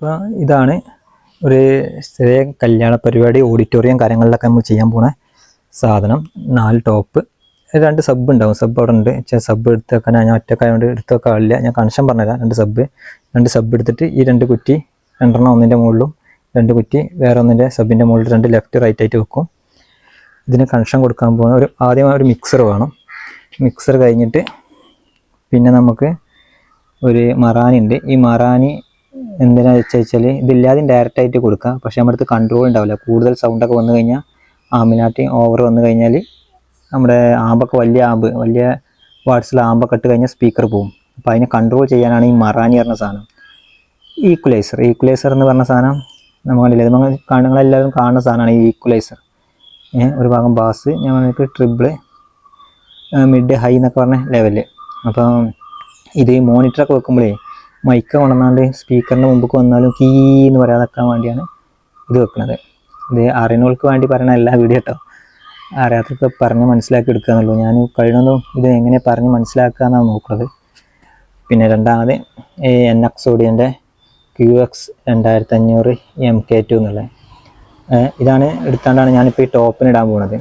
അപ്പോൾ ഇതാണ് ഒരു ചെറിയ കല്യാണ പരിപാടി ഓഡിറ്റോറിയം കാര്യങ്ങളിലൊക്കെ നമ്മൾ ചെയ്യാൻ പോണ സാധനം. നാല് ടോപ്പ് രണ്ട് സബ് ഉണ്ടാവും. സബ് അവിടെ ഉണ്ട്. സബ് എടുത്ത് വെക്കാൻ ഞാൻ ഒറ്റക്കായതുകൊണ്ട് എടുത്ത് വെക്കാറില്ല ഞാൻ കണക്ഷൻ പറഞ്ഞുതരാം. രണ്ട് സബ് രണ്ട് സബ് എടുത്തിട്ട് ഈ രണ്ട് കുറ്റി രണ്ടെണ്ണം ഒന്നിന്റെ മുകളിലും രണ്ട് കുറ്റി വേറെ ഒന്നിന്റെ സബിന്റെ മുകളിൽ രണ്ട് ലെഫ്റ്റ് റൈറ്റ് ആയിട്ട് വെക്കും. ഇതിന് കണക്ഷൻ കൊടുക്കാൻ പോകുന്ന ഒരു ആദ്യം ഒരു മിക്സർ വേണം. മിക്സർ കഴിഞ്ഞിട്ട് പിന്നെ നമുക്ക് ഒരു മറാനി ഉണ്ട്. ഈ മറാനി എന്തിനാ വെച്ച് വെച്ചാൽ ഇതില്ലാതെ ഡയറക്റ്റ് ആയിട്ട് കൊടുക്കുക പക്ഷെ നമ്മുടെ അടുത്ത് കൺട്രോൾ ഉണ്ടാവില്ല. കൂടുതൽ സൗണ്ട് ഒക്കെ വന്നു കഴിഞ്ഞാൽ ആമിനാട്ടി ഓവർ വന്നു കഴിഞ്ഞാൽ നമ്മുടെ ആമ്പൊക്കെ വലിയ ആമ്പ് വലിയ വാട്സിൽ ആമ്പൊക്കെ ഇട്ട് കഴിഞ്ഞാൽ സ്പീക്കർ പോകും അപ്പോൾ അതിനെ കൺട്രോൾ ചെയ്യാനാണ് ഈ മറാനി പറഞ്ഞ സാധനം. ഈക്വലൈസർ ഈക്വലൈസർ എന്ന് പറഞ്ഞ സാധനം നമ്മൾ കണ്ടില്ല? നമ്മൾ നിങ്ങളെല്ലാവരും കാണുന്ന സാധനമാണ് ഈ ഈക്വലൈസർ ഒരു ഭാഗം ബാസ് ഞങ്ങൾക്ക് ട്രിബിൾ മിഡ് ഹൈ എന്നൊക്കെ പറഞ്ഞ ലെവൽ അപ്പം ഇത് മോണിറ്ററൊക്കെ വെക്കുമ്പോഴേ മൈക്ക് കൊണ്ടുവന്നാണ്ട് സ്പീക്കറിന്റെ മുമ്പൊക്കെ വന്നാലും കീ എന്ന് പറയാതെക്കാൻ വേണ്ടിയാണ് ഇത് വെക്കുന്നത് ഇത് അറിയുന്നവർക്ക് വേണ്ടി പറയുന്ന എല്ലാ വീഡിയോ കേട്ടോ അറിയാത്തൊക്കെ പറഞ്ഞ് മനസ്സിലാക്കി എടുക്കുക എന്നുള്ളൂ ഞാൻ കഴിയുന്നതും ഇത് എങ്ങനെ പറഞ്ഞ് മനസ്സിലാക്കുക എന്നാണ് നോക്കുന്നത് പിന്നെ രണ്ടാമത് എൻ എക്സോഡിയന്റെ ക്യു എക്സ് രണ്ടായിരത്തി അഞ്ഞൂറ് എം കെ ടു എന്നുള്ളത് ഇതാണ് എടുത്താണ്ടാണ് ഞാനിപ്പോൾ ഈ ടോപ്പിന് ഇടാൻ പോകുന്നത്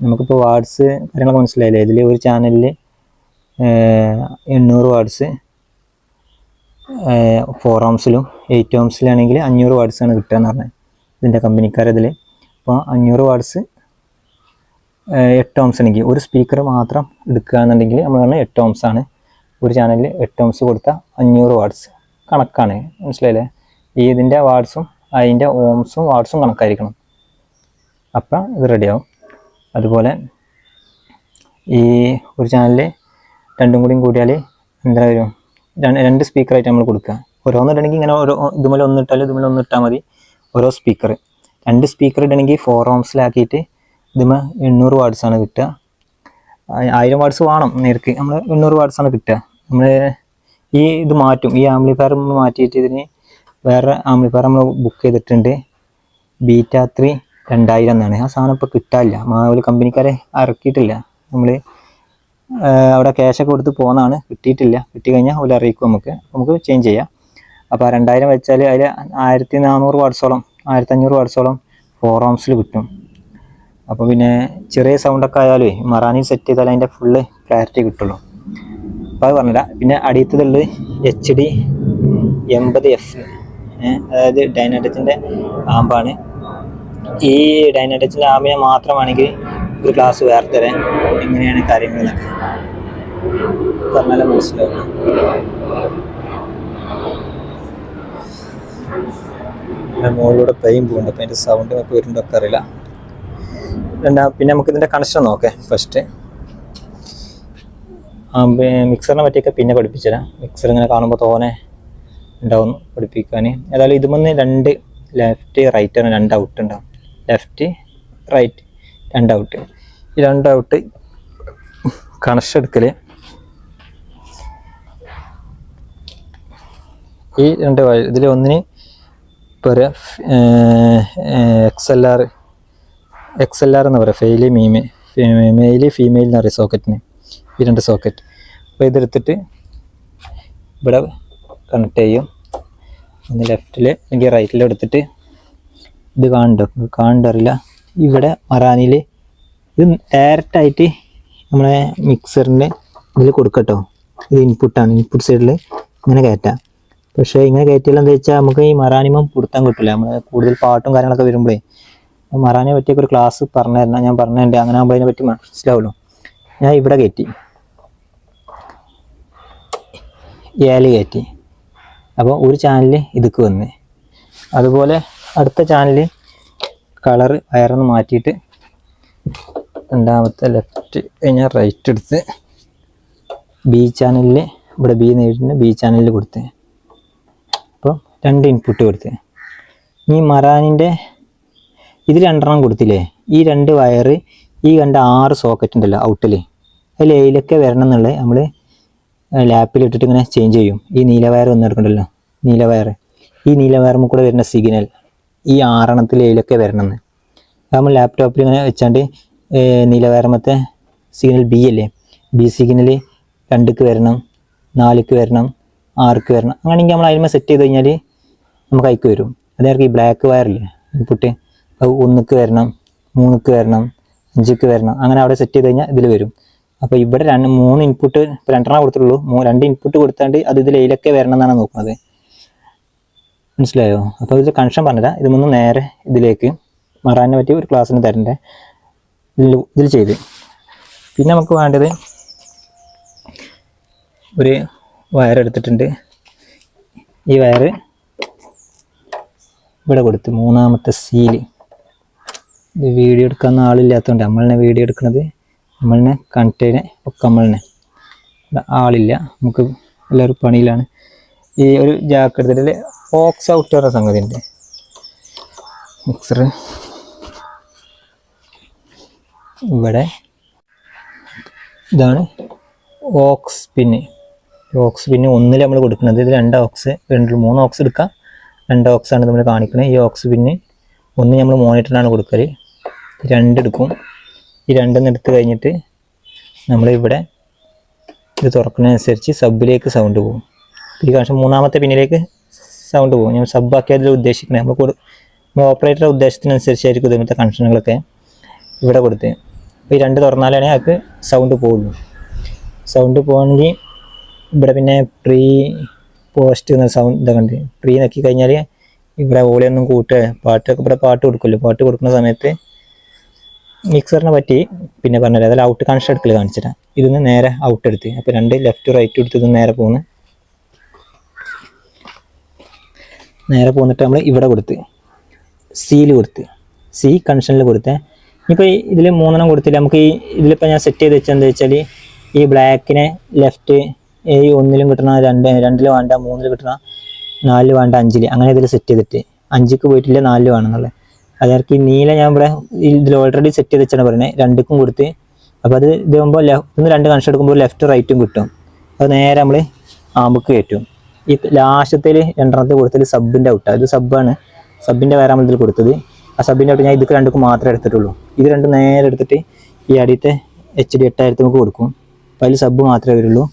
നമുക്കിപ്പോൾ വാർഡ്സ് കാര്യങ്ങളൊക്കെ മനസ്സിലായില്ലേ? ഇതിൽ ഒരു ചാനലിൽ എണ്ണൂറ് വാർഡ്സ് ഫോർ ഓംസിലും എയ്റ്റ് ഓംസിലാണെങ്കിൽ അഞ്ഞൂറ് ആണ് കിട്ടുക എന്ന് പറഞ്ഞത് ഇതിന്റെ കമ്പനിക്കാരതിൽ അപ്പോൾ അഞ്ഞൂറ് വാർഡ്സ് എട്ട് ഓംസ് ആണെങ്കിൽ ഒരു സ്പീക്കർ മാത്രം എടുക്കുക എന്നുണ്ടെങ്കിൽ നമ്മൾ പറഞ്ഞാൽ എട്ട് ഓംസ് ആണ്. ഒരു ചാനലിൽ എട്ട് ഓംസ് കൊടുത്താൽ അഞ്ഞൂറ് വാർഡ്സ് കണക്കാണ്. മനസ്സിലായില്ലേ? ഏതിന്റെ വാർഡ്സും അതിന്റെ ഓംസും വാർഡ്സും കണക്കായിരിക്കണം. അപ്പം ഇത് റെഡിയാവും. അതുപോലെ ഈ ഒരു ചാനലിൽ രണ്ടും കൂടിയും കൂടിയാൽ എന്താ വരും? രണ്ട് സ്പീക്കറായിട്ട് നമ്മൾ കൊടുക്കുക. ഓരോന്നിടണമെങ്കിൽ ഇങ്ങനെ ഓരോ ഇതുപോലെ ഒന്നിട്ടാൽ ഇതുപോലെ ഒന്നിട്ടാൽ മതി. ഓരോ സ്പീക്കർ രണ്ട് സ്പീക്കർ ഇടണമെങ്കിൽ ഫോർ ഓംസിലാക്കിയിട്ട് ഇതുമേ എണ്ണൂറ് വാർഡ്സാണ് കിട്ടുക. ആയിരം വാർഡ്സ് വേണം നേർക്ക്. നമ്മൾ എണ്ണൂറ് വാർഡ്സാണ് കിട്ടുക. നമ്മൾ ഈ ഇത് മാറ്റും. ഈ ആംപ്ലിഫയർ മാറ്റിയിട്ട് ഇതിന് വേറെ ആംബ്ലിഫയർ നമ്മൾ ബുക്ക് ചെയ്തിട്ടുണ്ട്. ബീറ്റ ത്രീ രണ്ടായിരം എന്നാണ്. ആ സാധനം ഇപ്പോൾ കിട്ടാനില്ല. മാവൽ കമ്പനിക്കാരെ ഇറക്കിയിട്ടില്ല. നമ്മൾ അവിടെ ക്യാഷൊക്കെ കൊടുത്ത് പോകുന്നതാണ് കിട്ടിയിട്ടില്ല. കിട്ടി കഴിഞ്ഞാൽ ഒരു അറിയിക്കും നമുക്ക്. നമുക്ക് ചേഞ്ച് ചെയ്യാം. അപ്പോൾ രണ്ടായിരം വെച്ചാൽ അതിൽ ആയിരത്തി നാനൂറ് വാട്സോളം ആയിരത്തി അഞ്ഞൂറ് വാട്സോളം ഫോർ ഓംസിൽ കിട്ടും. അപ്പോൾ പിന്നെ ചെറിയ സൗണ്ടൊക്കെ ആയാലേ മറാനി സെറ്റ് ചെയ്താൽ അതിന്റെ ഫുള്ള് ക്ലാരിറ്റി കിട്ടുള്ളൂ. അപ്പോൾ അത് പറഞ്ഞില്ല. പിന്നെ അടിയത്തതുള്ളത് എച്ച് ഡി എൺപത് എഫ് അതായത് ഡൈനാറ്റത്തിന്റെ ആമ്പാണ്. ഈ ഡൈനാറ്റച്ചിന്റെ ആമ്പിനെ മാത്രമാണെങ്കിൽ ഒരു ക്ലാസ് വേർത്തരാൻ തരാൻ എങ്ങനെയാണ് കാര്യങ്ങളെന്നൊക്കെ പറഞ്ഞാലും മനസ്സിലാവും പിന്നെ മുകളിലൂടെ പെയിൻ പോകുന്നുണ്ട്. അപ്പം അതിന്റെ സൗണ്ട് നമുക്ക് വരുന്നുണ്ടൊക്കെ അറിയില്ല രണ്ടാ പിന്നെ നമുക്ക് ഇതിന്റെ കണക്ഷൻ നോക്കേ ഫസ്റ്റ് മിക്സറിനെ പറ്റിയൊക്കെ പിന്നെ പഠിപ്പിച്ചുതരാം. മിക്സർ ഇങ്ങനെ കാണുമ്പോൾ തോനെ ഉണ്ടാവും പഠിപ്പിക്കാൻ. ഏതായാലും ഇതുമെന്ന് രണ്ട് ലെഫ്റ്റ് റൈറ്റ് രണ്ട് ഔട്ട് ഉണ്ടാവും. ലെഫ്റ്റ് റൈറ്റ് രണ്ട് ഔട്ട് ഈ രണ്ട് ഔട്ട് കണക്ഷൻ എടുക്കൽ ഈ രണ്ട് ഇതിൽ ഒന്നിന് ഇപ്പോൾ X L R X L R എന്ന് പറയാം. ഫെയിലി മീമെ മെയിലി ഫീമെയിൽ എന്ന് പറയും സോക്കറ്റിന് ഈ രണ്ട് സോക്കറ്റ് അപ്പോൾ ഇതെടുത്തിട്ട് ഇവിടെ കണക്ട് ചെയ്യും. ഒന്ന് ലെഫ്റ്റിൽ അല്ലെങ്കിൽ റൈറ്റിൽ എടുത്തിട്ട് ഇത് കാണുന്നുണ്ടോ? കാണണ്ടറിയില്ല ഇവിടെ മറാനിയിൽ ഇത് ഡയറക്റ്റായിട്ട് നമ്മളെ മിക്സറിന്റെ ഇതിൽ കൊടുക്കട്ടോ. ഇത് ഇൻപുട്ടാണ് ഇൻപുട്ട് സൈഡിൽ ഇങ്ങനെ കയറ്റാം. പക്ഷേ ഇങ്ങനെ കയറ്റിയാൽ എന്താ വെച്ചാൽ നമുക്ക് ഈ മറാനിമം പുടുത്താൻ കിട്ടില്ല നമ്മൾ കൂടുതൽ പാട്ടും കാര്യങ്ങളൊക്കെ വരുമ്പോഴേ മറാനെ പറ്റിയൊക്കെ ഒരു ക്ലാസ് പറഞ്ഞു തരണം ഞാൻ പറഞ്ഞതിന്റെ അങ്ങനെ ആകുമ്പോൾ അതിനെ പറ്റി മനസ്സിലാവുള്ളൂ. ഞാൻ ഇവിടെ കയറ്റി ഏൽ കയറ്റി അപ്പോൾ ഒരു ചാനൽ ഇതുക്ക് വന്ന്. അതുപോലെ അടുത്ത ചാനൽ കളറ് വയറൊന്ന് മാറ്റിയിട്ട് രണ്ടാമത്തെ ലെഫ്റ്റ് കഴിഞ്ഞാൽ റൈറ്റ് എടുത്ത് ബി ചാനലിൽ ഇവിടെ ബി നേരിട്ട് ബി ചാനലിൽ കൊടുത്ത്. രണ്ട് ഇൻപുട്ട് കൊടുത്ത്. ഈ മറാനിന്റെ ഇത് രണ്ടെണ്ണം കൊടുത്തില്ലേ? ഈ രണ്ട് വയറ് ഈ കണ്ട ആറ് സോക്കറ്റ് ഉണ്ടല്ലോ ഔട്ടിൽ അതിൽ എയിലൊക്കെ വരണം എന്നുള്ളത് നമ്മൾ ലാപ്പിൽ ഇട്ടിട്ട് ഇങ്ങനെ ചേഞ്ച് ചെയ്യും. ഈ നീല വയർ ഒന്നും എടുക്കണ്ടല്ലോ നീല വയർ ഈ നീല വയറുമ്പോൾ കൂടെ വരുന്ന സിഗ്നൽ ഈ ആറെണ്ണത്തിൽ എയിലൊക്കെ എന്ന് നമ്മൾ ലാപ്ടോപ്പിൽ ഇങ്ങനെ വെച്ചാണ്ട് നീല വയറമത്തെ സിഗ്നൽ ബി അല്ലേ? ബി സിഗ്നൽ രണ്ടുക്ക് വരണം നാലുക്ക് വരണം ആർക്ക് വരണം. അങ്ങനെയെങ്കിൽ നമ്മൾ അതിന്മേൽ സെറ്റ് ചെയ്ത് കഴിഞ്ഞാൽ നമുക്ക് അയക്ക് വരും. അതേക്ക് ഈ ബ്ലാക്ക് വയറില്ലേ ഇൻപുട്ട് ഒന്നിക്ക് വരണം മൂന്നിക്ക് വരണം അഞ്ചിക്ക് വരണം അങ്ങനെ അവിടെ സെറ്റ് ചെയ്ത് കഴിഞ്ഞാൽ ഇതിൽ വരും. അപ്പോൾ ഇവിടെ രണ്ട് മൂന്ന് ഇൻപുട്ട് ഇപ്പോൾ രണ്ടെണ്ണം കൊടുത്തിട്ടുള്ളൂ. രണ്ട് ഇൻപുട്ട് കൊടുത്താണ്ട് അത് ഇതിൽ ഏലൊക്കെ വരണം എന്നാണ് നോക്കുന്നത്. മനസ്സിലായോ? അപ്പോൾ ഇത് കണക്ഷൻ പറഞ്ഞുതരാം ഇത് മൂന്ന് നേരെ ഇതിലേക്ക് മാറാനെ പറ്റി ഒരു ക്ലാസ്സിന് തരണ്ടേ. ഇതിൽ ഇതിൽ ചെയ്ത്. പിന്നെ നമുക്ക് വേണ്ടത് ഒരു വയർ എടുത്തിട്ടുണ്ട്. ഈ വയറ് ഇവിടെ കൊടുത്ത്. മൂന്നാമത്തെ സീൽ. ഇത് വീഡിയോ എടുക്കാൻ ആളില്ലാത്തതുകൊണ്ട് നമ്മളെ വീഡിയോ എടുക്കുന്നത് നമ്മളെ കണ്ടതിനെ ഒക്കെ നമ്മളെ ആളില്ല. നമുക്ക് എല്ലാവരും പണിയിലാണ്. ഈ ഒരു ജാക്ക് എടുത്തിട്ട് ഓക്സ് ഔട്ട് പറഞ്ഞ സംഗതി ഉണ്ട് മിക്സർ ഇവിടെ ഇതാണ് ഓക്സ് പിന്ന് ഓക്സ് പിന്നെ ഒന്നിൽ നമ്മൾ കൊടുക്കുന്നത്. ഇത് രണ്ട് ഓക്സ് രണ്ടിൽ മൂന്ന് ഓക്സ് എടുക്കാം. രണ്ട് ഓക്സ് ആണ് നമ്മൾ കാണിക്കുന്നത് ഈ ഓക്സ് പിന്നെ ഒന്ന് നമ്മൾ മോണിറ്ററിനാണ് കൊടുക്കൽ രണ്ടെടുക്കും ഈ രണ്ടെന്ന് എടുത്ത് കഴിഞ്ഞിട്ട് നമ്മളിവിടെ ഇത് തുറക്കുന്നതനുസരിച്ച് സബിലേക്ക് സൗണ്ട് പോകും. ഈ കാണിച്ച മൂന്നാമത്തെ പിന്നിലേക്ക് സൗണ്ട് പോകും. ഞാൻ സബ് അതിൽ ഉദ്ദേശിക്കുന്നത് നമ്മൾ കൊടു ഓപ്പറേറ്ററുടെ ഉദ്ദേശത്തിനനുസരിച്ചായിരിക്കും ഇങ്ങനത്തെ കണക്ഷനുകളൊക്കെ ഇവിടെ കൊടുത്ത്. അപ്പോൾ ഈ രണ്ട് തുറന്നാലേ അത് സൗണ്ട് പോകുള്ളൂ. സൗണ്ട് പോകണമെങ്കിൽ ഇവിടെ പിന്നെ പ്രീ പോസ്റ്റ് എന്ന സൗണ്ട് ഇതൊക്കെ പ്രീ നക്കി കഴിഞ്ഞാൽ ഇവിടെ ഒന്നും കൂട്ടുക പാട്ടൊക്കെ ഇവിടെ പാട്ട് കൊടുക്കുമല്ലോ പാട്ട് കൊടുക്കുന്ന സമയത്ത് മിക്സറിനെ പറ്റി പിന്നെ പറഞ്ഞാൽ അതിൽ ഔട്ട് കണക്ഷൻ എടുക്കൽ കാണിച്ചിട്ടാണ് ഇതിന്ന് നേരെ ഔട്ട് എടുത്ത്. അപ്പോൾ രണ്ട് ലെഫ്റ്റ് റൈറ്റ് എടുത്ത് ഇത് നേരെ പോകുന്നു നേരെ പോന്നിട്ട് നമ്മൾ ഇവിടെ കൊടുത്ത്. സീൽ കൊടുത്ത്. സി കണക്ഷനിൽ കൊടുത്തേ. ഇപ്പോൾ ഇതിൽ മൂന്നെണ്ണം കൊടുത്തില്ല? നമുക്ക് ഈ ഇതിലിപ്പോൾ ഞാൻ സെറ്റ് ചെയ്ത് വെച്ചാൽ എന്താ വെച്ചാൽ ഈ ബ്ലാക്കിനെ ലെഫ്റ്റ് ഈ ഒന്നിലും കിട്ടണ രണ്ട് രണ്ടിൽ വേണ്ട മൂന്നിൽ കിട്ടണ നാലിൽ വേണ്ട അഞ്ചിൽ അങ്ങനെ ഇതിൽ സെറ്റ് ചെയ്തിട്ട്. അഞ്ചിക്ക് പോയിട്ടില്ല നാലിൽ വേണമെന്നുള്ളത്. ഈ നീല ഞാൻ ഇവിടെ ഇതിൽ ഓൾറെഡി സെറ്റ് ചെയ്ത് വെച്ചാണ് പറയുന്നത്. രണ്ടിക്കും കൊടുത്ത്. അപ്പോൾ അത് ഇതാകുമ്പോൾ ഒന്ന് രണ്ട് കണക്ഷൻ എടുക്കുമ്പോൾ ലെഫ്റ്റ് റൈറ്റും കിട്ടും. അത് നേരെ നമ്മൾ ആമ്പുക്ക് കയറ്റും. ഈ ലാസ്റ്റത്തിൽ രണ്ടെണ്ണത്തിൽ കൊടുത്തത് സബിന്റെ ഔട്ടാണ് ഇത് സബ്ബാണ് സബിന്റെ വേറെ നമ്മൾ ഇതിൽ കൊടുത്തത്. ആ സബിന്റെ ഔട്ട് ഞാൻ ഇതൊക്കെ രണ്ടുക്കും മാത്രമേ എടുത്തിട്ടുള്ളൂ. ഇത് രണ്ടും നേരെ എടുത്തിട്ട് ഈ അടിയത്തെ എച്ച് ഡി എട്ടായിരത്തി നമുക്ക് കൊടുക്കും. അപ്പോൾ അതിൽ സബ് മാത്രമേ വരുള്ളൂ.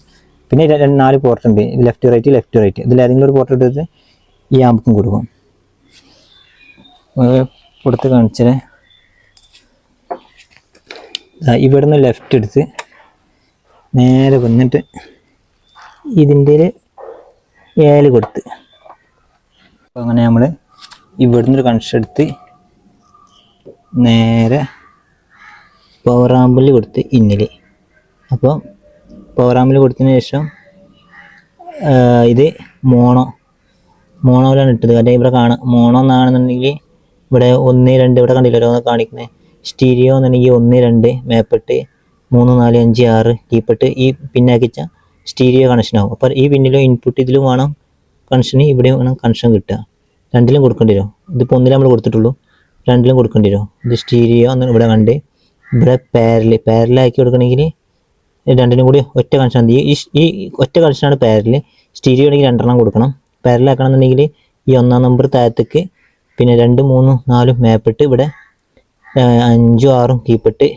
പിന്നെ നാല് പോർട്ട് ഉണ്ട്. ലെഫ്റ്റ് റൈറ്റ് ലെഫ്റ്റ് റൈറ്റ് ഇതിൽ ഏതെങ്കിലും ഒരു പോർട്ട് എടുത്ത് ഈ ആമ്പക്കും കൊടുക്കും. കൊടുത്ത് കാണിച്ചത് ഇവിടുന്ന് ലെഫ്റ്റ് എടുത്ത് നേരെ വന്നിട്ട് ഇതിന്റെ ഏൽ കൊടുത്ത്. അപ്പോൾ അങ്ങനെ നമ്മൾ ഇവിടുന്ന് ഒരു കൺഷൻ എടുത്ത് നേരെ പവർ ആമ്പിൽ കൊടുത്ത് ഇന്നിൽ അപ്പോൾ ആമ്പിൽ കൊടുത്തതിന് ശേഷം ഇത് മോണോ മോണോയിലാണ് ഇട്ടത്. അല്ലെങ്കിൽ ഇവിടെ കാണാം മോണോ എന്നാണെന്നുണ്ടെങ്കിൽ ഇവിടെ ഒന്ന് രണ്ട് ഇവിടെ കണ്ടില്ലല്ലോ ഒന്ന് കാണിക്കുന്നത് സ്റ്റീരിയോ എന്നുണ്ടെങ്കിൽ ഒന്ന് രണ്ട് മേപ്പെട്ട് മൂന്ന് നാല് അഞ്ച് ആറ് കീപ്പെട്ട് ഈ പിന്നാക്കിച്ച സ്റ്റീരിയോ കണക്ഷൻ ആവും. അപ്പോൾ ഈ പിന്നിലും ഇൻപുട്ട് ഇതിലും വേണം കണക്ഷന് ഇവിടെ വേണം കണക്ഷൻ കിട്ടുക. രണ്ടിലും കൊടുക്കേണ്ടി വരും. ഇതിപ്പോൾ ഒന്നിലും നമ്മൾ കൊടുത്തിട്ടുള്ളൂ. രണ്ടിലും കൊടുക്കേണ്ടി വരും. ഇത് സ്റ്റീരിയോ എന്ന് ഇവിടെ കണ്ട് ഇവിടെ പാരൽ പാരലാക്കി കൊടുക്കണമെങ്കിൽ രണ്ടിനും കൂടി ഒറ്റ കണക്ഷൻ മതി ഈ ഈ ഒറ്റ കണക്ഷനാണ് പാരൽ സ്റ്റീരിയോ ആണെങ്കിൽ രണ്ടെണ്ണം കൊടുക്കണം. പാരലാക്കണം എന്നുണ്ടെങ്കിൽ ഈ ഒന്നാം നമ്പർ താഴത്തേക്ക് പിന്നെ രണ്ട് മൂന്നും നാലും മേപ്പിട്ട് ഇവിടെ അഞ്ചും ആറും കീപ്പിട്ട്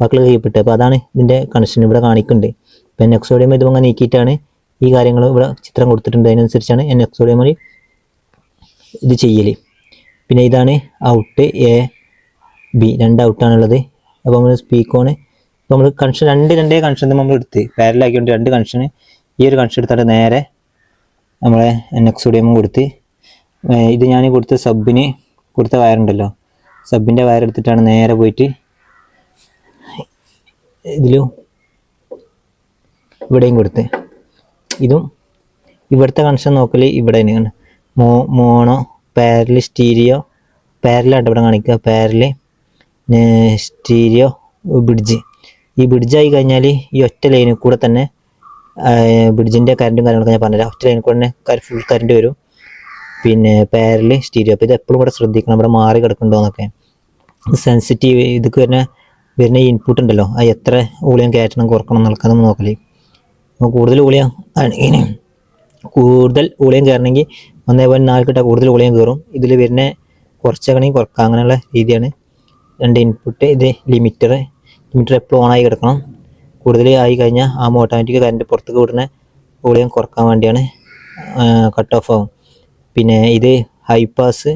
ബാക്കിയുള്ള കീപ്പിട്ട് അപ്പോൾ അതാണ് ഇതിന്റെ കണക്ഷൻ ഇവിടെ കാണിക്കുന്നുണ്ട്. ഇപ്പം എക്സോഡിയം ഇത് നീക്കിയിട്ടാണ് ഈ കാര്യങ്ങൾ ഇവിടെ ചിത്രം കൊടുത്തിട്ടുണ്ട്. അതിനനുസരിച്ചാണ് എൻ എക്സോഡിയം വഴി ഇത് ചെയ്യൽ പിന്നെ ഇതാണ് ഔട്ട് എ ബി രണ്ട് ഔട്ടാണുള്ളത് അപ്പോൾ നമ്മൾ സ്പീക്കോണ് ഇപ്പോൾ നമ്മൾ കൺഷൻ രണ്ട് രണ്ടേ കൺഷൻ നമ്മൾ എടുത്ത്. പാരലാക്കിക്കൊണ്ട് രണ്ട് കൺഷൻ ഈ ഒരു കൺഷൻ എടുത്തിട്ട് നേരെ നമ്മളെ എൻ നെക്സോഡിയമും കൊടുത്ത് ഇത് ഞാൻ കൊടുത്ത സബിന് കൊടുത്ത വയറുണ്ടല്ലോ സബിന്റെ വയർ എടുത്തിട്ടാണ് നേരെ പോയിട്ട് ഇതിലും ഇവിടെയും കൊടുത്ത്. ഇതും ഇവിടുത്തെ കൺഷൻ നോക്കൽ ഇവിടെ തന്നെയാണ്. മോ മോണോ പാരൽ സ്റ്റീരിയോ പാരലായിട്ട് ഇവിടെ കാണിക്കുക. പാരൽ സ്റ്റീരിയോ ബ്രിഡ്ജ് ഈ ബ്രിഡ്ജ് ആയി കഴിഞ്ഞാൽ ഈ ഒറ്റ ലൈനിൽ കൂടെ തന്നെ ബ്രിഡ്ജിന്റെ കറണ്ടും കാര്യങ്ങളൊക്കെ ഞാൻ പറഞ്ഞില്ല ഒറ്റ ലൈനിൽ കൂടെ തന്നെ ഫുൾ കറണ്ട് വരും. പിന്നെ പാരൽ സ്റ്റീരിയോ അപ്പോൾ ഇത് എപ്പോഴും കൂടെ ശ്രദ്ധിക്കണം. ഇവിടെ മാറി കിടക്കുന്നുണ്ടോന്നൊക്കെ സെൻസിറ്റീവ് ഇതൊക്കെ വരുന്ന വരുന്ന ഇൻപുട്ട് ഉണ്ടല്ലോ. അത് എത്ര ഊളിയം കയറ്റണം കുറക്കണം എന്നൊക്കെ നമ്മൾ നോക്കൽ. കൂടുതൽ ഊളിയം ആണെങ്കിൽ കൂടുതൽ ഊളിയം കയറണമെങ്കിൽ ഒന്നേ പോയിന്റ് നാല് കിട്ടാൽ കൂടുതൽ ഊളിയം കയറും. ഇതിൽ വരുന്ന കുറച്ചാണെങ്കിൽ കുറക്കാം അങ്ങനെയുള്ള രീതിയാണ്. രണ്ട് ഇൻപുട്ട് ഇത് ലിമിറ്റർ ലിമിറ്റർ എപ്പോഴും ഓണായി കിടക്കണം. കൂടുതൽ ആയി കഴിഞ്ഞാൽ ആ ഓട്ടോമാറ്റിക് കറണ്ട് പുറത്തേക്ക് വിടുന്ന വോളിയം കുറയ്ക്കാൻ വേണ്ടിയാണ് കട്ട് ഓഫ് ആവും. പിന്നെ ഇത് high pass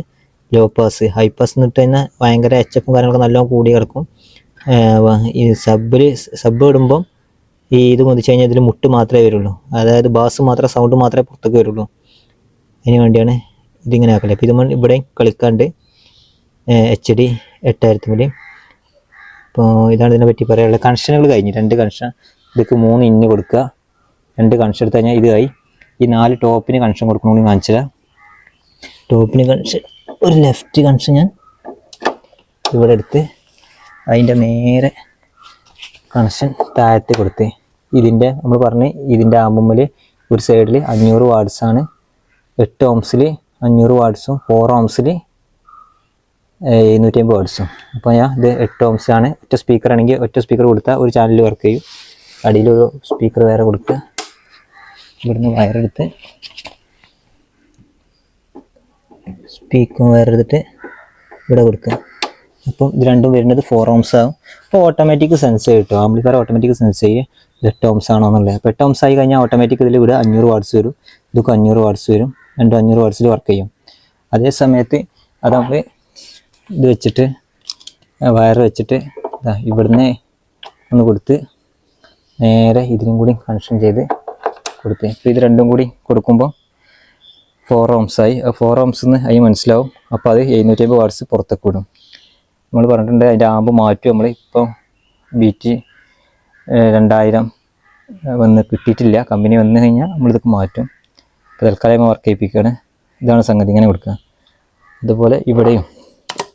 low pass high pass എന്ന് ഇട്ട് കഴിഞ്ഞാൽ ഭയങ്കര എച്ച് എഫും കാര്യങ്ങളൊക്കെ നല്ലോണം കൂടി കിടക്കും. ഈ സബിൽ സബ് ഇടുമ്പം ഈ ഇത് മുതിച്ച് കഴിഞ്ഞാൽ ഇതിൽ മുട്ട് മാത്രമേ വരുള്ളൂ. അതായത് ബാസ് മാത്രം സൗണ്ട് മാത്രമേ പുറത്തേക്ക് വരുള്ളൂ. അതിന് വേണ്ടിയാണ് ഇതിങ്ങനെ ആക്കൽ. അപ്പോൾ ഇത് ഇവിടെ കളിക്കാണ്ട് എച്ച് ഡി എട്ടായിരത്തി മതി അപ്പോൾ ഇതാണ് ഇതിനെ പറ്റി പറയാനുള്ളത്. കണക്ഷനുകൾ കഴിഞ്ഞ്. രണ്ട് കണക്ഷൻ ഇതൊക്കെ മൂന്ന് ഇന്ന് കൊടുക്കുക. രണ്ട് കണക്ഷൻ എടുത്ത് കഴിഞ്ഞാൽ ഇത് ആയി. ഈ നാല് ടോപ്പിന് കണക്ഷൻ കൊടുക്കണമെങ്കിൽ കാണിച്ചില്ല ടോപ്പിന് കണക്ഷൻ ഒരു ലെഫ്റ്റ് കണക്ഷൻ ഞാൻ ഇവിടെ എടുത്ത് അതിന്റെ നേരെ കണക്ഷൻ താഴത്ത് കൊടുത്ത്. ഇതിന്റെ നമ്മൾ പറഞ്ഞ് ഇതിന്റെ ആമ്പുമ്പിൽ ഒരു സൈഡിൽ അഞ്ഞൂറ് വാട്സാണ് എട്ട് ഓംസിൽ അഞ്ഞൂറ് വാട്സും ഫോർ ഓംസിൽ എഴുന്നൂറ്റി അമ്പത് വേർഡ്സും അപ്പോൾ ഞാൻ ഇത് എട്ട് ഓംസാണ് ഒറ്റ സ്പീക്കർ ആണെങ്കിൽ ഒറ്റ സ്പീക്കർ കൊടുത്താൽ ഒരു ചാനൽ വർക്ക് ചെയ്യും. അടിയിലൊരു സ്പീക്കർ വേറെ കൊടുക്കുക ഇവിടുന്ന് വയറെടുത്ത് സ്പീക്കർ വയറെടുത്തിട്ട് ഇവിടെ കൊടുക്കുക. അപ്പം ഇത് രണ്ടും വരുന്നത് ഫോർ ഓംസ് ആകും അപ്പോൾ ഓട്ടോമാറ്റിക് സെൻസ് കിട്ടും. ആംപ്ലിഫയർ ഓട്ടോമാറ്റിക് സെൻസ് ചെയ്യും. ഇത് എട്ട് ഓംസ് ആണോ എന്നുള്ളത് അപ്പോൾ എട്ട് ഓംസ് ആയി കഴിഞ്ഞാൽ ഓട്ടോമാറ്റിക് ഇതിൽ ഇവിടെ അഞ്ഞൂറ് വാട്സ് വരും. ഇതൊക്കെ അഞ്ഞൂറ് വാട്സ് വരും. രണ്ടും അഞ്ഞൂറ് വാട്സിൽ വർക്ക് ചെയ്യും. അതേ സമയത്ത് ഇത് വെച്ചിട്ട് വയർ വെച്ചിട്ട് ഇവിടുന്ന് ഒന്ന് കൊടുത്ത് നേരെ ഇതിനും കൂടി കണക്ഷൻ ചെയ്ത് കൊടുത്ത്. അപ്പോൾ ഇത് രണ്ടും കൂടി കൊടുക്കുമ്പോൾ ഫോർ ഓംസായി ഫോർ ഓംസ് എന്ന് അതിന് മനസ്സിലാവും. അപ്പോൾ അത് എഴുന്നൂറ്റി അമ്പത് വാട്സ് പുറത്തേക്ക് വിടും നമ്മൾ പറഞ്ഞിട്ടുണ്ട് അതിന്റെ ആമ്പ് മാറ്റും നമ്മൾ ഇപ്പോൾ ബീറ്റ് രണ്ടായിരം ഏഹ് വന്ന് കിട്ടിയിട്ടില്ല. കമ്പനി വന്നു കഴിഞ്ഞാൽ നമ്മളിതൊക്കെ മാറ്റും. ഇപ്പോൾ തൽക്കാലം വർക്ക് ചെയ്യിപ്പിക്കുകയാണ് ഇതാണ് സംഗതി. ഇങ്ങനെ കൊടുക്കുക. അതുപോലെ ഇവിടെയും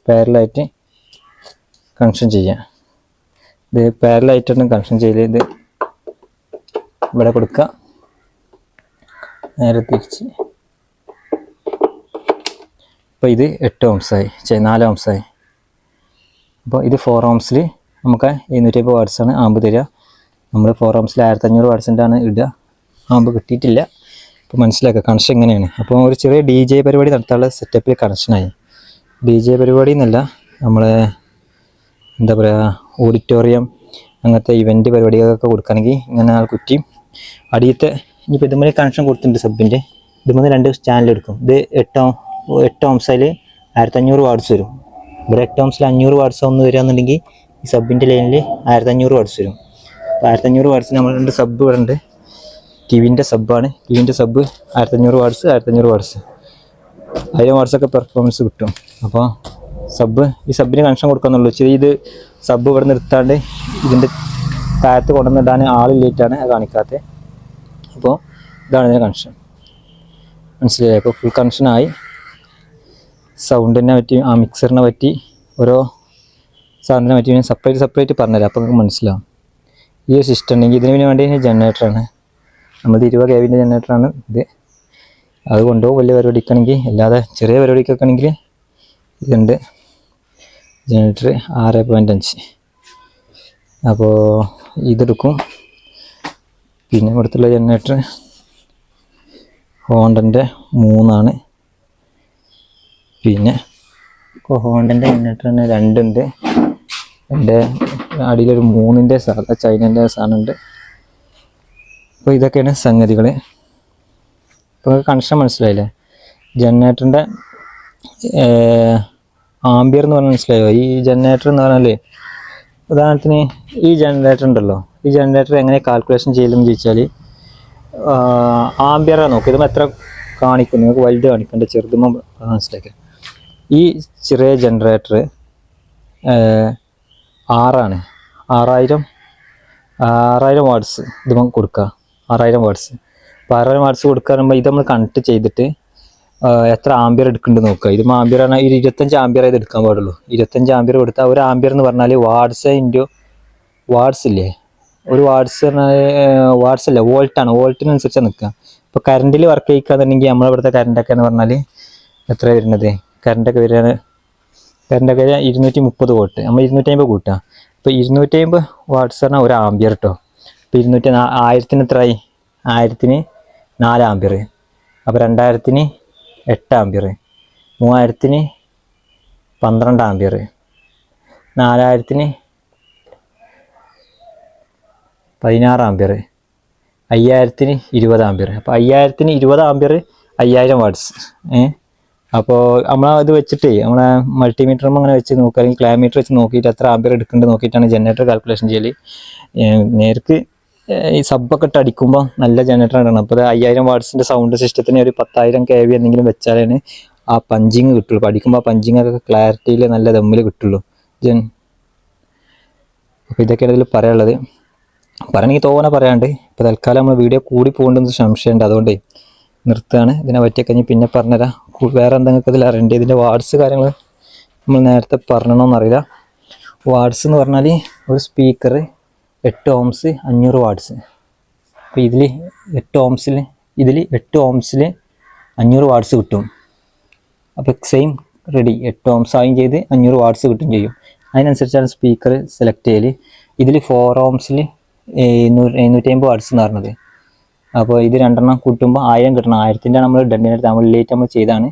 പാരലായിട്ട് കണക്ഷൻ ചെയ്യാം. ഇത് പാരലായിട്ടാണ് കണക്ഷൻ ചെയ്ത് ഇത് ഇവിടെ കൊടുക്കുക നേരെ തിരിച്ച്. അപ്പോൾ ഇത് എട്ട് ഓംസായി നാല് ഓംസായി അപ്പോൾ ഇത് ഫോർ ഓംസിൽ നമുക്ക് എഴുന്നൂറ്റി അമ്പത് വാട്സാണ് ആമ്പ് തരിക. നമ്മൾ ഫോർ ഓംസിൽ ആയിരത്തഞ്ഞൂറ് വാട്സിന്റെ ആണ് ഇടുക. ആമ്പ് കിട്ടിയിട്ടില്ല. അപ്പോൾ മനസ്സിലാക്കുക കണക്ഷൻ എങ്ങനെയാണ്? അപ്പോൾ ഒരു ചെറിയ ഡി ജെ പരിപാടി നടത്താനുള്ള സെറ്റപ്പിൽ കണക്ഷനായി ഡി ജെ പരിപാടി എന്നല്ല നമ്മളെ എന്താ പറയുക ഓഡിറ്റോറിയം അങ്ങനത്തെ ഇവന്റ് പരിപാടികൾക്കൊക്കെ കൊടുക്കുകയാണെങ്കിൽ ഇങ്ങനെ ആൾ കുറ്റി. അടിയത്തെ ഇനിയിപ്പോൾ ഇതുപോലെ കണക്ഷൻ കൊടുത്തിട്ടുണ്ട് സബിന്റെ ഇതുപോലെ രണ്ട് ചാനൽ എടുക്കും. ഇത് എട്ടോ എട്ട് ഓംസിൽ ആയിരത്തഞ്ഞൂറ് വാട്സ് വരും. ഇവിടെ എട്ട് ഓംസിൽ അഞ്ഞൂറ് വാട്സ് ഒന്ന് വരികയെന്നുണ്ടെങ്കിൽ ഈ സബിന്റെ ലൈനിൽ ആയിരത്തഞ്ഞൂറ് വാട്സ് വരും. അപ്പോൾ ആയിരത്തഞ്ഞൂറ് വാർഡ്സ് നമ്മൾ രണ്ട് സബ് ഇവിടെ ഉണ്ട് കിവിന്റെ സബ്ബാണ് കിവിന്റെ സബ് ആയിരത്തഞ്ഞൂറ് വാട്സ് ആയിരത്തഞ്ഞൂറ് വാട്സ് ആയിരം വാട്സൊക്കെ പെർഫോമൻസ് കിട്ടും. അപ്പോൾ സബ് ഈ സബിന് കണക്ഷൻ കൊടുക്കാന്നുള്ളൂ. ഇച്ചിരി ഇത് സബ് ഇവിടെ നിർത്താണ്ട് ഇതിന്റെ താഴത്ത് കൊണ്ടുവന്നിടാൻ ആളില്ലേറ്റാണ് അത് കാണിക്കാത്തത് അപ്പോൾ ഇതാണ് ഇതിന്റെ കണക്ഷൻ മനസ്സിലായി? അപ്പോൾ ഫുൾ കണക്ഷനായി സൗണ്ടിനെ പറ്റി ആ മിക്സറിനെ പറ്റി ഓരോ സാധനത്തിനെ പറ്റി ഞാൻ സെപ്പറേറ്റ് സെപ്പറേറ്റ് പറഞ്ഞുതരാം. അപ്പോൾ നിങ്ങൾക്ക് മനസ്സിലാവും. ഈ ഒരു സിസ്റ്റം ഉണ്ടെങ്കിൽ ഇതിന് വേണ്ടി ജനറേറ്ററാണ് നമ്മൾ ഇരുപത് കെ ജനറേറ്ററാണ് ഇത്. അത് കൊണ്ടുപോകും വലിയ പരിപാടിക്കാണെങ്കിൽ അല്ലാതെ ചെറിയ പരിപാടിക്കൊക്കെ ആണെങ്കിൽ ഇതുണ്ട്. ജനറേറ്റർ ആറ് പോയിന്റ് അഞ്ച്. അപ്പോൾ ഇതെടുക്കും. പിന്നെ ഇവിടുത്തുള്ള ജനറേറ്റർ ഹോണ്ടന്റെ മൂന്നാണ്. പിന്നെ ഇപ്പോൾ ഹോണ്ടന്റെ ജനറേറ്റർ തന്നെ രണ്ടുണ്ട്. എന്റെ അടിയിലൊരു മൂന്നിന്റെ സാധാ ചൈനന്റെ സാധനമുണ്ട്. അപ്പോൾ ഇതൊക്കെയാണ് സംഗതികൾ ഇപ്പോൾ കണക്ഷൻ മനസ്സിലായില്ലേ? ജനറേറ്ററിന്റെ ആംബിയർ എന്ന് പറഞ്ഞാൽ മനസ്സിലായോ? ഈ ജനറേറ്റർ എന്ന് പറഞ്ഞാൽ ഉദാഹരണത്തിന് ഈ ജനറേറ്റർ ഉണ്ടല്ലോ. ഈ ജനറേറ്റർ എങ്ങനെ കാൽക്കുലേഷൻ ചെയ്യലെന്ന് ചോദിച്ചാൽ ആംബിയറാണ് നോക്കുക ഇത് എത്ര കാണിക്കും? നിങ്ങൾക്ക് വലുത് കാണിക്കേണ്ട? ചെറുതുമ്പോൾ മനസ്സിലാക്കുക ഈ ചെറിയ ജനറേറ്റർ ആറാണ്. ആറായിരം ആറായിരം വാട്ട്സ് ഇതുമ്പോൾ കൊടുക്കുക ആറായിരം വാട്ട്സ് അപ്പോൾ ആറായിരം കൊടുക്കാറുമ്പോൾ ഇത് നമ്മൾ കണക്ട് ചെയ്തിട്ട് എത്ര ആംബിയർ എടുക്കുന്നുണ്ട് നോക്കുക. ഇത് ആംബിയർ ആണ് ഒരു ഇരുപത്തഞ്ച് ആംബിയർ ഇത് എടുക്കാൻ പാടുള്ളൂ. ഇരുപത്തഞ്ച് ആംബിയർ കൊടുത്താൽ ഒരു ആംബിയർ എന്ന് പറഞ്ഞാൽ വാട്സ് ഇന്റു വാട്സ് ഇല്ലേ? ഒരു വാട്സ് വാട്ട്സ് അല്ല വോൾട്ടാണ് വോൾട്ടിനനുസരിച്ചാണ് നിൽക്കുക. ഇപ്പോൾ കറണ്ടിൽ വർക്ക് ചെയ്യിക്കാന്നുണ്ടെങ്കിൽ നമ്മളിവിടുത്തെ കറണ്ടൊക്കെ എന്ന് പറഞ്ഞാൽ എത്ര വരുന്നത്? കറണ്ടൊക്കെ വരികയാണ് കറണ്ടൊക്കെ ഇരുന്നൂറ്റി മുപ്പത് വോട്ട് നമ്മൾ ഇരുന്നൂറ്റി അമ്പത് കൂട്ടുക. ഇപ്പോൾ ഇരുന്നൂറ്റി അമ്പത് വാട്സ് പറഞ്ഞാൽ ഒരു ആംബിയർ കേട്ടോ ഇപ്പോൾ ഇരുന്നൂറ്റി ആയിരത്തിന് എത്രയായി? ആയിരത്തിന് നാല് ആംബിയർ അപ്പോൾ രണ്ടായിരത്തിന് എട്ട് ആംബിയർ മൂവായിരത്തിന് പന്ത്രണ്ട് ആംബിയർ നാലായിരത്തിന് പതിനാറ് ആംബിയർ അയ്യായിരത്തിന് ഇരുപത് ആംബിയർ അപ്പോൾ അയ്യായിരത്തിന് ഇരുപത് ആംബിയർ അയ്യായിരം വാട്ട്സ്. ഏ? അപ്പോൾ നമ്മൾ ഇത് വെച്ചിട്ട് നമ്മളെ മൾട്ടിമീറ്റർ അങ്ങനെ വെച്ച് നോക്കുക അല്ലെങ്കിൽ ക്ലാമീറ്റർ വെച്ച് നോക്കിയിട്ട് എത്ര ആംബിയർ എടുക്കേണ്ടത് നോക്കിയിട്ടാണ് ജനറേറ്റർ കാൽക്കുലേഷൻ ചെയ്യൽ നേർക്ക് ഈ സബ്ബൊക്കെ ഇട്ട് അടിക്കുമ്പോൾ നല്ല ജനറേറ്റർ ആണ്. അപ്പോൾ അത് അയ്യായിരം വാട്സിന്റെ സൗണ്ട് സിസ്റ്റത്തിന് ഒരു പത്തായിരം കെ വി എന്തെങ്കിലും വെച്ചാലാണ് ആ പഞ്ചിങ് കിട്ടുള്ളൂ. പഠിക്കുമ്പോൾ ആ പഞ്ചിങ് ഒക്കെ ക്ലാരിറ്റിയിൽ നല്ല ദമ്മിൽ കിട്ടുള്ളൂ. ജൻ. അപ്പോൾ ഇതൊക്കെയാണ് ഇതിൽ പറയാനുള്ളത്. പറയണമെങ്കിൽ തോനെ പറയാണ്ട് ഇപ്പോൾ തൽക്കാലം നമ്മൾ വീഡിയോ കൂടി പോകേണ്ടെന്ന് സംശയമുണ്ട്. അതുകൊണ്ട് നിർത്തുകയാണ്. ഇതിനെ പറ്റി കഴിഞ്ഞ് പിന്നെ പറഞ്ഞുതരാം വേറെ എന്തെങ്കിലും ഇതിൽ അറിയണ്ടേ? ഇതിന്റെ വാർഡ്സ് കാര്യങ്ങൾ നമ്മൾ നേരത്തെ പറഞ്ഞണമെന്നറിയില്ല വാർഡ്സ് എന്ന് പറഞ്ഞാൽ ഒരു സ്പീക്കർ എട്ട് ഓംസ് അഞ്ഞൂറ് വാട്ട്സ്. അപ്പോൾ ഇതിൽ എട്ട് ഓംസിൽ ഇതിൽ എട്ട് ഓംസിൽ അഞ്ഞൂറ് വാട്ട്സ് കിട്ടും. അപ്പോൾ സെയിം റെഡി എട്ട് ഓംസ് ആയും ചെയ്ത് അഞ്ഞൂറ് വാട്ട്സ് കിട്ടും ചെയ്യും. അതിനനുസരിച്ചാണ് സ്പീക്കർ സെലക്ട് ചെയ്യൽ ഇതിൽ ഫോർ ഓംസിൽ എഴുന്നൂറ് എഴുന്നൂറ്റി അമ്പത് വാട്ട്സ് എന്ന് പറഞ്ഞത്. അപ്പോൾ ഇത് രണ്ടെണ്ണം കൂട്ടുമ്പോൾ ആയിരം കിട്ടണം. ആയിരത്തിന്റെ നമ്മൾ ഡെഡിനടുത്ത് നമ്മൾ ലേറ്റ് നമ്മൾ ചെയ്താണ്.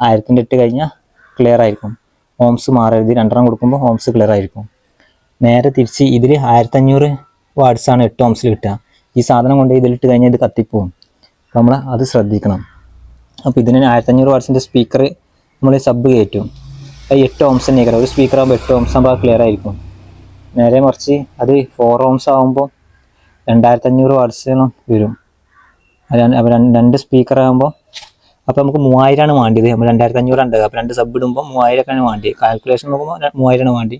ആയിരത്തിന്റെ ഇട്ട് കഴിഞ്ഞാൽ ക്ലിയർ ആയിരിക്കും. ഹോംസ് മാറരുത്. രണ്ടെണ്ണം കൊടുക്കുമ്പോൾ ഹോംസ് ക്ലിയർ ആയിരിക്കും. നേരെ തിരിച്ച് ഇതിൽ വാട്സ് ആണ് എട്ട് ഓംസിൽ കിട്ടുക. ഈ സാധനം കൊണ്ട് ഇതിലിട്ട് കഴിഞ്ഞാൽ ഇത് കത്തിപ്പോവും. നമ്മൾ അത് ശ്രദ്ധിക്കണം. അപ്പോൾ ഇതിന് ആയിരത്തഞ്ഞൂറ് വാട്സിന്റെ സ്പീക്കർ നമ്മൾ സബ് കയറ്റും. അത് എട്ട് ഓംസ് തന്നെ ഒരു സ്പീക്കർ ആകുമ്പോൾ എട്ട് ഓംസ് ആകുമ്പോൾ ക്ലിയർ ആയിരിക്കും. നേരെ മറിച്ച് അത് ഫോർ ഓംസ് ആകുമ്പോൾ രണ്ടായിരത്തഞ്ഞൂറ് വാട്ട്സോളം വരും. രണ്ട് സ്പീക്കർ ആകുമ്പോൾ അപ്പോൾ നമുക്ക് മൂവായിരമാണ് വേണ്ടിയത്. നമ്മൾ രണ്ടായിരത്തി അഞ്ഞൂറ് ഉണ്ട് അപ്പോൾ രണ്ട് സബ് ഇടുമ്പോൾ മൂവായിരമൊക്കെയാണ് വേണ്ടി കാൽക്കുലേഷൻ നോക്കുമ്പോൾ മൂവായിരമാണ് വേണ്ടി.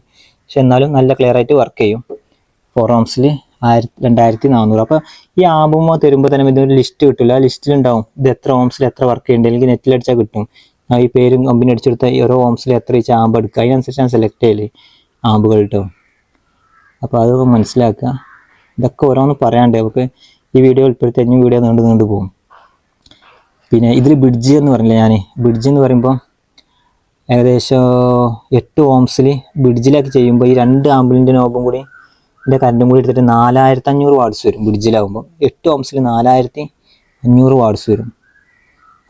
പക്ഷെ എന്നാലും നല്ല ക്ലിയർ ആയിട്ട് വർക്ക് ചെയ്യും. ഫോർ ഓംസിൽ ആയിരത്തി രണ്ടായിരത്തി നാനൂറ് അപ്പോൾ ഈ ആകുമ്പോൾ തരുമ്പോൾ തന്നെ ഇതൊരു ലിസ്റ്റ് കിട്ടില്ല ആ ലിസ്റ്റിൽ ഉണ്ടാവും ഇത് എത്ര ഓംസിൽ എത്ര വർക്ക് ചെയ്യേണ്ടത് അല്ലെങ്കിൽ നെറ്റിൽ അടിച്ചാൽ കിട്ടും. ഈ പേരും കമ്പനി അടിച്ചെടുത്ത ഓരോ ഓംസിൽ എത്ര ഈ ആമ്പ് എടുക്കുക അതിനനുസരിച്ചാണ് സെലക്ട് ചെയ്യൽ ആമ്പുകൾ കിട്ടും അപ്പോൾ അത് മനസ്സിലാക്കുക ഇതൊക്കെ ഓരോന്ന് പറയാണ്ട് നമുക്ക് ഈ വീഡിയോ ഉൾപ്പെടുത്തി വീഡിയോ നീണ്ടു നീണ്ടു പോകും പിന്നെ ഇതിൽ ബ്രിഡ്ജ് എന്ന് പറഞ്ഞില്ല ഞാൻ ബ്രിഡ്ജ് എന്ന് പറയുമ്പോൾ ഏകദേശം എട്ട് ഓംസിൽ ബ്രിഡ്ജിലൊക്കെ ചെയ്യുമ്പോൾ ഈ രണ്ട് ആമ്പിളിന്റെ നോബും കൂടി ഇതിന്റെ കറണ്ടും കൂടി എടുത്തിട്ട് നാലായിരത്തി അഞ്ഞൂറ് വാർഡ്സ് വരും ബ്രിഡ്ജിലാകുമ്പോൾ എട്ട് ഓംസിൽ നാലായിരത്തി അഞ്ഞൂറ് വാർഡ്സ് വരും.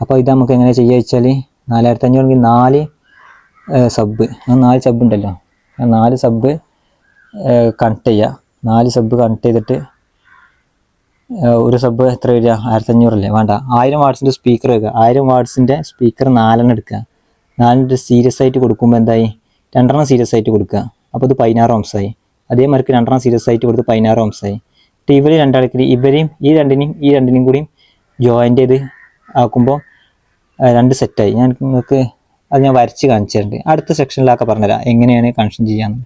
അപ്പോൾ ഇത് നമുക്ക് എങ്ങനെ ചെയ്യുക വെച്ചാൽ നാലായിരത്തി അഞ്ഞൂറെങ്കിൽ നാല് സബ് നാല് സബ് ഉണ്ടല്ലോ. നാല് സബ് കണക്ട് ചെയ്യുക നാല് സബ് കണക്ട് ചെയ്തിട്ട് ഒരു സബ് എത്ര വരിക? ആയിരത്തി അഞ്ഞൂറല്ലേ വേണ്ട. ആയിരം വാർഡ്സിന്റെ സ്പീക്കർ വെക്കുക. ആയിരം വാർഡ്സിന്റെ സ്പീക്കർ നാലെണ്ണം എടുക്കുക. നാലിന്റെ സീരിയസ് ആയിട്ട് കൊടുക്കുമ്പോൾ എന്തായി? രണ്ടെണ്ണം സീരിയസ് ആയിട്ട് കൊടുക്കുക. അപ്പോൾ ഇത് പതിനാറ് ഓംസായി മാർക്ക് രണ്ടെണ്ണം സീരിയസ് ആയിട്ട് കൊടുത്ത് പതിനാറ് ഓംസായി എന്നിട്ട് ഇവർ രണ്ടാൾക്ക് ഇവരെയും ഈ രണ്ടിനെയും ഈ രണ്ടിനെയും കൂടിയും ജോയിന്റ് ചെയ്ത് ആക്കുമ്പോൾ രണ്ട് സെറ്റായി ഞാൻ നിങ്ങൾക്ക് അത് ഞാൻ വരച്ച് കാണിച്ചിട്ടുണ്ട് അടുത്ത സെക്ഷനിലൊക്കെ പറഞ്ഞുതരാം. എങ്ങനെയാണ് കണക്ഷൻ ചെയ്യാന്ന്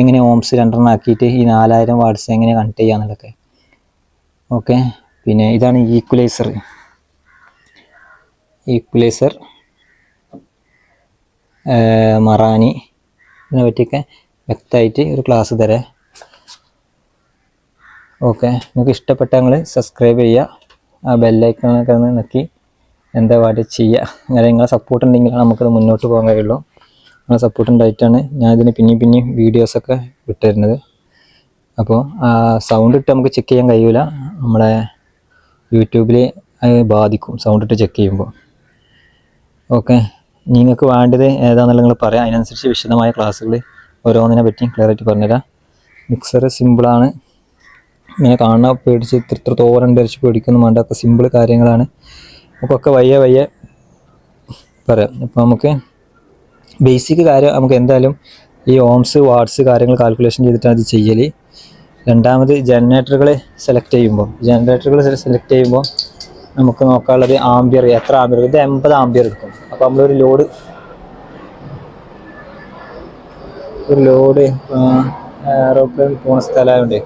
എങ്ങനെ ഓംസ് രണ്ടെണ്ണം ആക്കിയിട്ട് ഈ നാലായിരം വാട്സ് എങ്ങനെ കണക്ട് ചെയ്യാന്നുള്ളതൊക്കെ ഓക്കെ. പിന്നെ ഇതാണ് ഈക്വലൈസർ ഈക്വലൈസർ മറാനി. ഇതിനെ പറ്റിയൊക്കെ വ്യക്തമായിട്ട് ഒരു ക്ലാസ് തരാം. ഓക്കെ. നിങ്ങൾക്ക് ഇഷ്ടപ്പെട്ട നിങ്ങൾ സബ്സ്ക്രൈബ് ചെയ്യുക. ആ ബെല്ലൈക്കണൊക്കെ ഒന്ന് നോക്കി എന്താ പാട് ചെയ്യുക. അങ്ങനെ നിങ്ങളെ സപ്പോർട്ട് ഉണ്ടെങ്കിലാണ് നമുക്കത് മുന്നോട്ട് പോകാൻ കഴിയുള്ളൂ. നിങ്ങളെ സപ്പോർട്ട് ഉണ്ടായിട്ടാണ് ഞാൻ ഇതിന് പിന്നെയും പിന്നെയും വീഡിയോസൊക്കെ വിട്ടുതരുന്നത് അപ്പോൾ ആ സൗണ്ട് ഇട്ട് നമുക്ക് ചെക്ക് ചെയ്യാൻ കഴിയൂല. നമ്മളെ യൂട്യൂബിൽ ബാധിക്കും. സൗണ്ട് ഇട്ട് ചെക്ക് ചെയ്യുമ്പോൾ. ഓക്കെ. നിങ്ങൾക്ക് വേണ്ടത് ഏതാണെന്നുള്ള നിങ്ങൾ പറയാം. അതിനനുസരിച്ച് വിശദമായ ക്ലാസ്സുകൾ ഓരോന്നിനെ പറ്റി ക്ലിയർ ആയിട്ട് പറഞ്ഞുതരാം. മിക്സർ സിമ്പിളാണ് ഇങ്ങനെ കാണാൻ പേടിച്ച് ഇത്ര ഇത്ര തോരം ധരിച്ച് പേടിക്കൊന്നും വേണ്ട. ഒക്കെ സിമ്പിൾ കാര്യങ്ങളാണ്. നമുക്കൊക്കെ വയ്യ വയ്യ പറയാം. അപ്പോൾ നമുക്ക് ബേസിക് കാര്യം നമുക്ക് എന്തായാലും ഈ ഓംസ് വാട്സ് കാര്യങ്ങൾ കാൽക്കുലേഷൻ ചെയ്തിട്ടാണ് ഇത് ചെയ്യൽ രണ്ടാമത് ജനറേറ്ററുകൾ സെലക്ട് ചെയ്യുമ്പോൾ ജനറേറ്ററുകൾ സെലക്ട് ചെയ്യുമ്പോൾ നമുക്ക് നോക്കാനുള്ളത് ആംബിയർ എത്ര ആംബിയർ ഇത് എൺപത് ആംബിയർ എടുക്കും. അപ്പോൾ നമ്മളൊരു ലോഡ് ഒരു ലോഡ് ഏറോപ്ലെയിൻ പോണ സ്ഥലമായതുകൊണ്ട്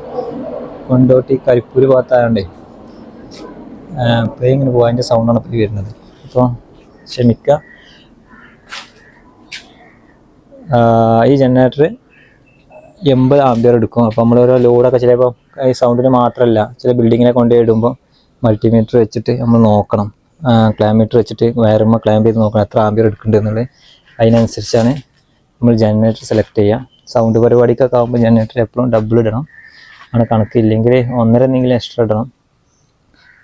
കൊണ്ടോട്ടി കരിപ്പൂര് ഭാഗത്തായതുകൊണ്ട് ഇങ്ങനെ പോകാന്റെ സൗണ്ടാണ് ഇപ്പോൾ വരുന്നത്. അപ്പോൾ ക്ഷമിക്കുക ഈ ജനറേറ്റർ എൺപത് ആംബിയർ എടുക്കും. അപ്പോൾ നമ്മൾ ഓരോ ലോഡൊക്കെ ചിലപ്പോൾ ഈ സൗണ്ടിന് മാത്രമല്ല ചില ബിൽഡിങ്ങിനെ കൊണ്ടുപോയി ഇടുമ്പോൾ മൾട്ടിമീറ്റർ വെച്ചിട്ട് നമ്മൾ നോക്കണം. ക്ലാമീറ്റർ വെച്ചിട്ട് വയറുമ്പോൾ ക്ലാമ്പ് ചെയ്ത് നോക്കണം എത്ര ആംബിയർ എടുക്കുന്നുണ്ട് എന്നുള്ളത്. അതിനനുസരിച്ചാണ് നമ്മൾ ജനറേറ്റർ സെലക്ട് ചെയ്യുക. സൗണ്ട് പരിപാടിക്കൊക്കെ ആകുമ്പോൾ ജനറേറ്റർ എപ്പോഴും ഡബിൾ ഇടണം. ആണ് കണക്ക് ഇല്ലെങ്കിൽ ഒന്നര എന്തെങ്കിലും എക്സ്ട്രാ ഇടണം.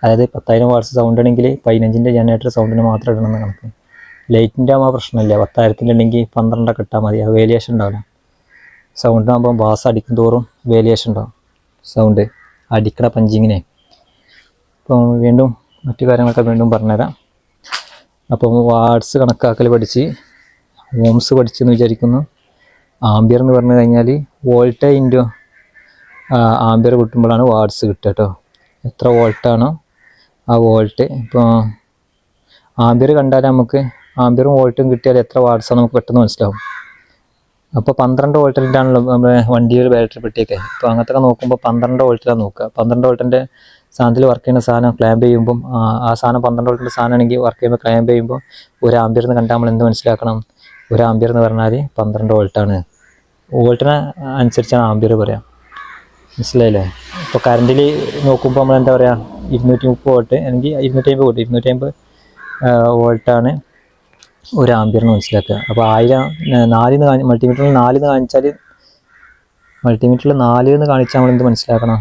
അതായത് പത്തായിരം വാട്ട്സ് സൗണ്ട് ആണെങ്കിൽ പതിനഞ്ചിന്റെ ജനറേറ്റർ സൗണ്ടിന് മാത്രം ഇടണം എന്ന് കണക്ക്. ലൈറ്റിന്റെ ആകുമ്പോൾ പ്രശ്നമില്ല. പത്തായിരത്തിന്റെ ഉണ്ടെങ്കിൽ പന്ത്രണ്ടൊക്കെ ഇട്ടാൽ മതി. ആ വേലിയേഷൻ ഉണ്ടാവില്ല. സൗണ്ടിനാകുമ്പോൾ ബാസ് അടിക്കും തോറും വേലിയേഷൻ ഉണ്ടാവും. സൗണ്ട് അടിക്കണ പഞ്ചിങ്ങിനെ അപ്പോൾ വീണ്ടും മറ്റു കാര്യങ്ങളൊക്കെ വീണ്ടും പറഞ്ഞുതരാം. അപ്പം വാട്സ് കണക്കാക്കൽ പഠിച്ച് ഓംസ് പഠിച്ചെന്ന് വിചാരിക്കുന്നു. ആംബിയർ എന്ന് പറഞ്ഞു കഴിഞ്ഞാൽ വോൾട്ടേ ഇന്റു ആംബിയർ കിട്ടുമ്പോഴാണ് വാട്സ് കിട്ടുക കേട്ടോ. എത്ര വോൾട്ടാണോ ആ വോൾട്ട്. ഇപ്പോൾ ആംബിയർ കണ്ടാൽ നമുക്ക് ആംബിയറും വോൾട്ടും കിട്ടിയാൽ എത്ര വാട്സാണ് നമുക്ക് പെട്ടെന്ന് മനസ്സിലാവും. അപ്പോൾ പന്ത്രണ്ട് വോൾട്ടിലാണല്ലോ നമ്മുടെ വണ്ടിയിൽ ബാറ്ററി പെട്ടിയൊക്കെ. ഇപ്പോൾ അങ്ങനത്തെ നോക്കുമ്പോൾ പന്ത്രണ്ട് വോൾട്ടിലാണ് നോക്കുക. പന്ത്രണ്ട് വോൾട്ടിന്റെ സാധനത്തിൽ വർക്ക് ചെയ്യുന്ന സാധനം ക്ലാമ്പ് ചെയ്യുമ്പം ആ സാധനം പന്ത്രണ്ട് വോൾട്ടിന്റെ സാധനമാണെങ്കിൽ വർക്ക് ചെയ്യുമ്പോൾ ക്ലാമ്പ് ചെയ്യുമ്പോൾ ഒരു ആംബിയർ എന്ന് കണ്ടാൽ നമ്മൾ എന്ത് മനസ്സിലാക്കണം? ഒരു ആംബിയർ എന്ന് പറഞ്ഞാൽ പന്ത്രണ്ട് വോൾട്ടാണ് വോൾട്ടിന് അനുസരിച്ചാണ് ആംബിയർ പറയാം. മനസ്സിലായില്ലേ? ഇപ്പോൾ കറണ്ടിൽ നോക്കുമ്പോൾ നമ്മൾ എന്താ പറയുക ഇരുന്നൂറ്റി മുപ്പത് വോൾട്ട് അല്ലെങ്കിൽ ഇരുന്നൂറ്റി അമ്പത് വോൾട്ട് ഇരുന്നൂറ്റി അമ്പത് വോൾട്ടാണ് ഒരു ആംബിയറിന് മനസ്സിലാക്കുക. അപ്പോൾ ആയിരം നാലിന്ന് കാണി മൾട്ടിമീറ്ററിൽ നാലിന്ന് കാണിച്ചാൽ മൾട്ടിമീറ്ററിൽ നാലിൽ നിന്ന് കാണിച്ചാൽ നമ്മൾ എന്ത് മനസ്സിലാക്കണം?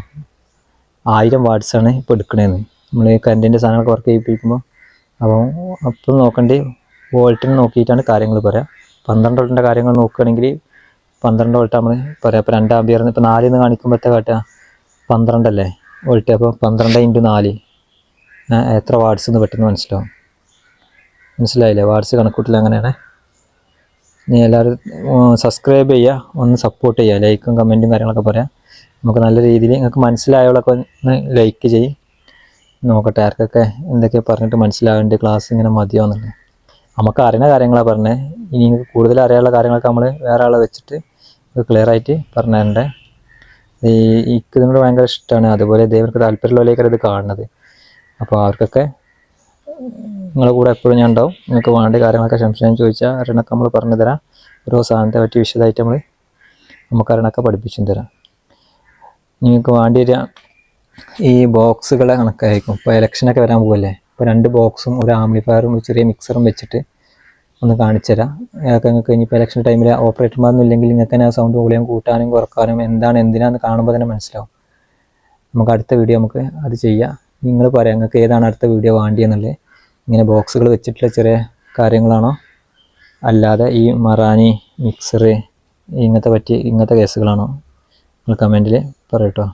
ആയിരം വാട്ട്സാണ് ഇപ്പോൾ എടുക്കണേന്ന്. നമ്മൾ കറണ്ടിന്റെ സാധനങ്ങളൊക്കെ വർക്ക് ചെയ്യിപ്പിക്കുമ്പോൾ അപ്പോൾ അപ്പോൾ നോക്കേണ്ടി വോൾട്ടിന് നോക്കിയിട്ടാണ് കാര്യങ്ങൾ പറയാം. പന്ത്രണ്ട് വോൾട്ടിന്റെ കാര്യങ്ങൾ നോക്കുകയാണെങ്കിൽ പന്ത്രണ്ട് വോൾട്ട് നമ്മൾ പറയാം. അപ്പോൾ രണ്ട് ആംബിയറിന് ഇപ്പോൾ നാലിൽ നിന്ന് കാണിക്കുമ്പോഴത്തെ കാട്ടുക പന്ത്രണ്ടല്ലേ വോൾട്ട് അപ്പോൾ പന്ത്രണ്ട് ഇന്റു നാല്. എത്ര വാട്ട്സ് എന്ന് പെട്ടെന്ന് മനസ്സിലാവും. മനസ്സിലായില്ലേ? വാട്സ് കണക്കൂട്ടിൽ അങ്ങനെയാണ്. നീ എല്ലാവരും സബ്സ്ക്രൈബ് ചെയ്യുക ഒന്ന് സപ്പോർട്ട് ചെയ്യുക ലൈക്കും കമന്റും കാര്യങ്ങളൊക്കെ പറയാം. നമുക്ക് നല്ല രീതിയിൽ നിങ്ങൾക്ക് മനസ്സിലായവളൊക്കെ ഒന്ന് ലൈക്ക് ചെയ്യും. നോക്കട്ടെ ആർക്കൊക്കെ എന്തൊക്കെ പറഞ്ഞിട്ട് മനസ്സിലാവേണ്ട ക്ലാസ് ഇങ്ങനെ മതിയോ നമുക്ക് അറിയുന്ന കാര്യങ്ങളാണ് പറഞ്ഞത് ഇനി നിങ്ങൾക്ക് കൂടുതൽ അറിയാനുള്ള കാര്യങ്ങളൊക്കെ നമ്മൾ വേറെ ആളെ വെച്ചിട്ട് ക്ലിയർ ആയിട്ട് പറഞ്ഞു തരണ്ടേ ഈ എനിക്ക് ഇതിനോട് ഭയങ്കര ഇഷ്ടമാണ് അതുപോലെ ദൈവർക്ക് താല്പര്യമുള്ളവരേക്കാണ് ഇത് കാണുന്നത്. അപ്പോൾ അവർക്കൊക്കെ നിങ്ങളുടെ കൂടെ എപ്പോഴും ഞാൻ ഉണ്ടാവും. നിങ്ങൾക്ക് വേണ്ട കാര്യങ്ങളൊക്കെ സംശയം ചോദിച്ചാൽ അറിയണൊക്കെ നമ്മൾ പറഞ്ഞു തരാം. ഓരോ സാധനത്തെ പറ്റി വിശദമായിട്ട് നമ്മൾ നമുക്ക് അറിയണൊക്കെ പഠിപ്പിച്ചും തരാം. നിങ്ങൾക്ക് വേണ്ടി വരിക ഈ ബോക്സുകളെ കണക്കായിരിക്കും. ഇപ്പോൾ ഇലക്ഷനൊക്കെ വരാൻ പോകല്ലേ ഇപ്പോൾ രണ്ട് ബോക്സും ഒരു ആംപ്ലിഫയറും ഒരു ചെറിയ മിക്സറും വെച്ചിട്ട് ഒന്ന് കാണിച്ചു തരാം. അതൊക്കെ നിങ്ങൾക്ക് ഇനിയിപ്പോൾ ഇലക്ഷൻ ടൈമിൽ ഓപ്പറേറ്റർമാരൊന്നും ഇല്ലെങ്കിൽ നിങ്ങൾക്ക് തന്നെ ആ സൗണ്ട് വോളിയം കൂട്ടാനും കുറക്കാനും എന്താണ് എന്തിനാന്ന് കാണുമ്പോൾ തന്നെ മനസ്സിലാവും. നമുക്ക് അടുത്ത വീഡിയോ നമുക്ക് അത് ചെയ്യാം. നിങ്ങൾ പറയാം നിങ്ങൾക്ക് ഏതാണ് അടുത്ത വീഡിയോ വേണ്ടിയെന്നുള്ളത്. ഇങ്ങനെ ബോക്സുകൾ വെച്ചിട്ടുള്ള ചെറിയ കാര്യങ്ങളാണോ? അല്ലാതെ ഈ മറാനി മിക്സറ് ഇങ്ങനത്തെ പറ്റി ഇങ്ങനത്തെ കേസുകളാണോ? നിങ്ങൾ കമന്റിൽ പറയട്ടോ.